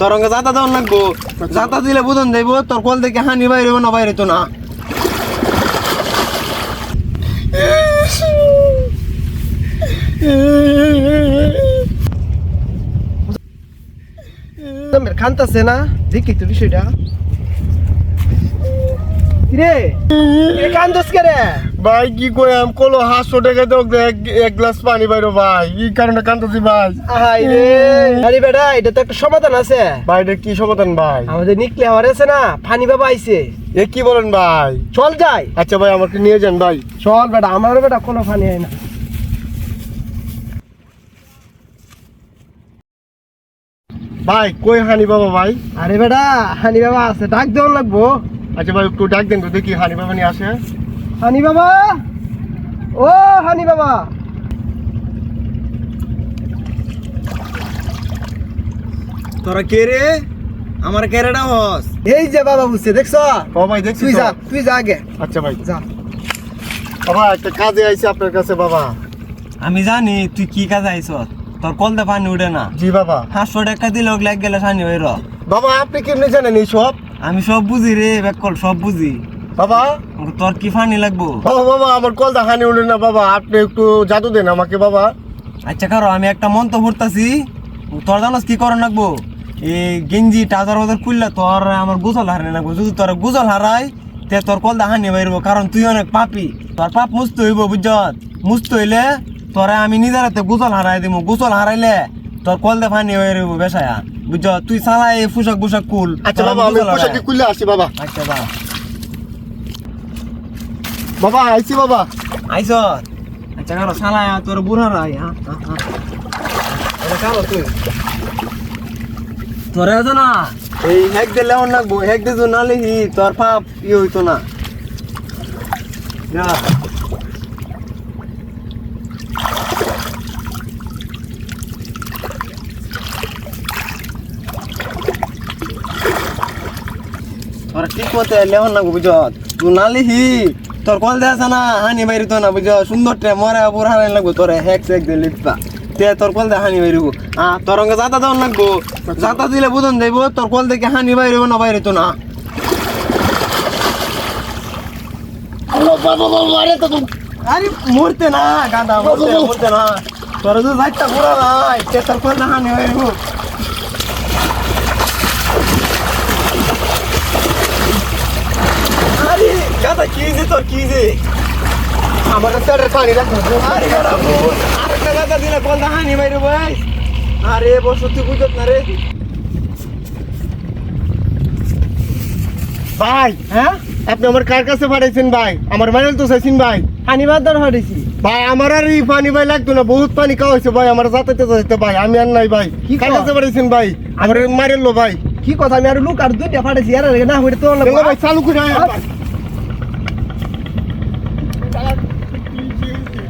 তোর যাতা দেওয়ার লাগবো। যাতা দিলে বুঝন দেবো তোর কল থেকে হানি বাইরে না বাইরে তো না। খান্তাছে না? দেখি তো বিষয়টা। রে কান্দস কে রে? ভাই কি কই আম কলো হাঁসশো টাকা দাও এক গ্লাস পানি বাইরো ভাই। এই কারণে কান্দছি ভাই। আহাই রে। আরে বেটা এটা তো একটা সমাধান আছে। ভাই এটা কি সমাধান ভাই? আমাদের নিকলে আমার আছে না ফানি বাবা আইছে। এ কি বলেন ভাই? চল যাই। আচ্ছা ভাই আমাকে নিয়ে যান ভাই। চল বেটা আমার বেটা কোনো ফানি হয় না। ভাই কই হানি বাবা ভাই? আরে বেটা হানি বাবা আছে ডাক দেওয়ার লাগবো। আচ্ছা ভাই একটু ডাক দেন তো দেখি হানি বাবা নিয়ে আসে। হানি বাবা। ও হানি বাবা। তোরা কে রে? আমার কেরেটা হস এই যে বাবা বুঝছে দেখছ? ও ভাই দেখছি তুই যা তুই যা আগে। আচ্ছা ভাই। যা। বাবা একটা কাজে আইছি আপনার কাছে বাবা। আমি জানি তুই কি কাজ আইস তোর কলতে পানি উঠে না। জি বাবা। পাঁচশো টাকা দিলে এক গেলে সানি হইর বাবা আপনি কেমনি জানেন এই সব? আমি সব বুঝি রে বেকল সব বুঝি। বাবা। তোর কি ফানি লাগবো? বাবা বাবা আমার উঠে না বাবা আপনি একটু জাদু দেন আমাকে বাবা। আচ্ছা কারও আমি একটা মন্ত্র ফুটতাছি তোর জানোস কি করণ লাগবো? এই গেঞ্জি টাজার খুললে তোর আমার হারানি লাগবো যদি তোর হারাই তে তোর কল বাইরব কারণ তুই অনেক পাপি। তোর পাপ মুস্ত হইব বুঝছত মুস্ত হইলে তোরা আমি নিজের হাতে গুজল হারাই দিব গুজল হারাইলে তোর কল দে ফানি হয়ে রইব বেসায়া। বুঝছ? তুই চালাই এই পোশাক পোশাক কুল আচ্ছা বাবা আমি হারাই। আসি বাবা। আচ্ছা বা বাবা আইছি বাবা। আইস আচ্ছা কারও শালা তোর বুড়া রাই হ্যাঁ? হ্যাঁ, হ্যাঁ। কারও তুই? তোরে আছে না? এই হেক দিলে অন লাগবো হেক দিছো না লিহি তোর পাপ ই হইতো না। যা। তোর ঠিক মতো লেহন লাগবো বুঝ তুই না লিহি তোর কল দে আছে না হানি বাইরিত না বুঝ সুন্দর টে মরে বুড়া হারাই লাগবো তোরে হেক সেক দিয়ে লিখবা তে তোর কল দে হানি বাইরিব আ তোর রঙে যাতা দেওয়ার লাগবো। যাতা দিলে বুঝন দেব তোর কল দেখে হানি বাইরিব না না। আরে তো তো- আরে মরতে না গাঁদা মরতে না, না। তোর যদি যাইতা বুড়া নাই তে তোর কল দে হানি বাইরিব আরে গাঁদা কি যে তোর কি যে? আমার পেটের পানি আরে দিলে হানি ভাই। আরে বসো তুই বুঝত না রে। ভাই হ্যাঁ? আপনি আমার কার কাছে পাঠাইছেন ভাই? আমার মাইল তো চাইছেন ভাই। হানি বাদ হটেছি ভাই আমার আর এই পানি ভাই লাগতো না বহুত পানি খাওয়া হয়েছে ভাই আমার যাতাতে যাইতে ভাই আমি আর নাই ভাই। কি? কাছে পাঠাইছেন ভাই? আমার মারেল ভাই। কি কথা আমি আর লোক আর দুইটা ফাটাইছি আর না তো ভাই চালু করে।